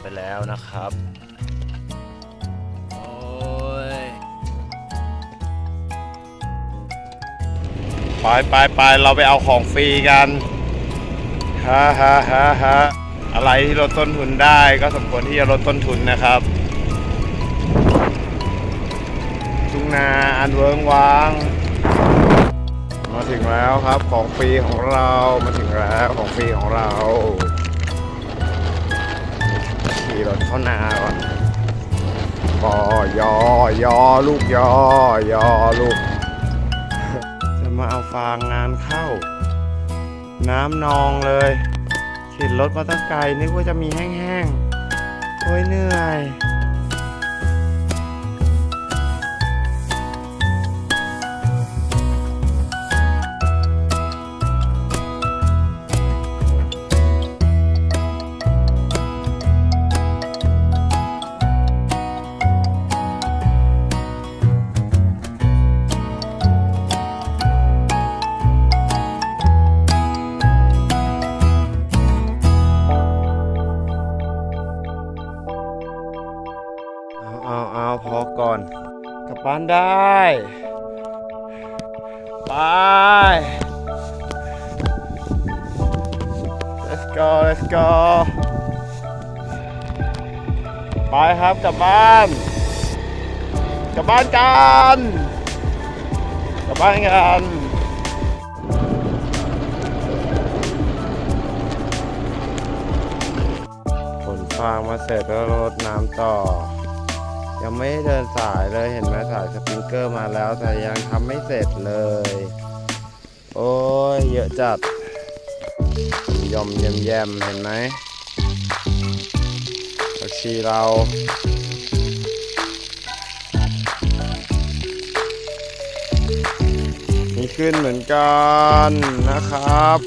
ไปแล้วนะครับ โอ้ย ไปไปไปเราไปเอาของฟรีกันฮ่าฮ่าฮ่าฮ่าอะไรที่ลดต้นทุนได้ก็สมควรที่จะลดต้นทุนนะครับทุ่งนาอันเวิงว้าง มาถึงแล้วครับของฟรีของเรามาถึงแล้วของฟรีของเรา ยอยอลูกยอยอลูก จะมาเอาฟางงานเข้า น้ำนองเลยขี่รถมาตั้งไกลนึกว่าจะมีแห้งๆ เอาเอาเอาพอก่อน กลับบ้านได้ ไป let's go let's go ไปครับกลับบ้านกลับบ้านกันกลับบ้านกันขนฟางมาเสร็จแล้วรดน้ำต่อ ยังไม่เดินสายเลยเห็นไหมสายสปริงเกอร์มาแล้ว แต่ยังทำไม่เสร็จเลย โอ้ยเยอะจัดยอมแยมแยมเห็นไหมผักชีเรามีขึ้นเหมือนกันนะครับ